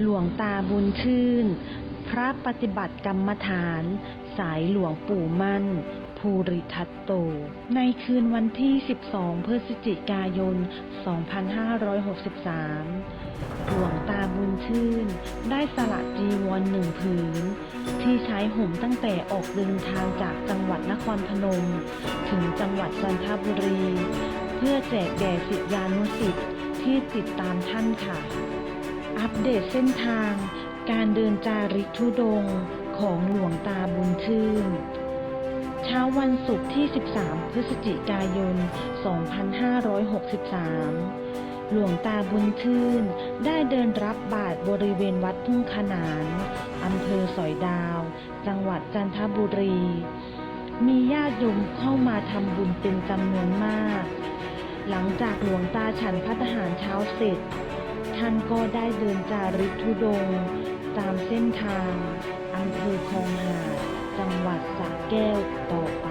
หลวงตาบุญชื่น พระปฏิบัติกรรมฐาน สายหลวงปู่มั่น ภูริทัตโต ในคืนวันที่ 12 พฤศจิกายน 2563 หลวงตาบุญชื่น ได้สละจีวรหนึ่งผืน ที่ใช้ห่มตั้งแต่ออกเดินทางจากจังหวัดนครพนม ถึงจังหวัดจันทบุรี เพื่อแจกแด่ศิษยานุศิษย์ที่ติดตามท่านค่ะ อัปเดตเส้นทาง การเดินจาริกธุดงของหลวงตาบุญชื่น เช้าวันศุกร์ที่ 13 พฤศจิกายน 2563 หลวงตาบุญชื่นได้เดินรับบาตรบริเวณวัดทุ่งขนานอำเภอสอยดาว จังหวัดจันทบุรี มีญาติโยมเข้ามาทำบุญเป็นจำนวนมาก หลังจากหลวงตาฉันพัฒหารเช้าเสร็จ ท่านก็ได้เดินจาริกธุดง ตามเส้นทางอำเภอคลองหาดจังหวัดสระแก้วต่อไป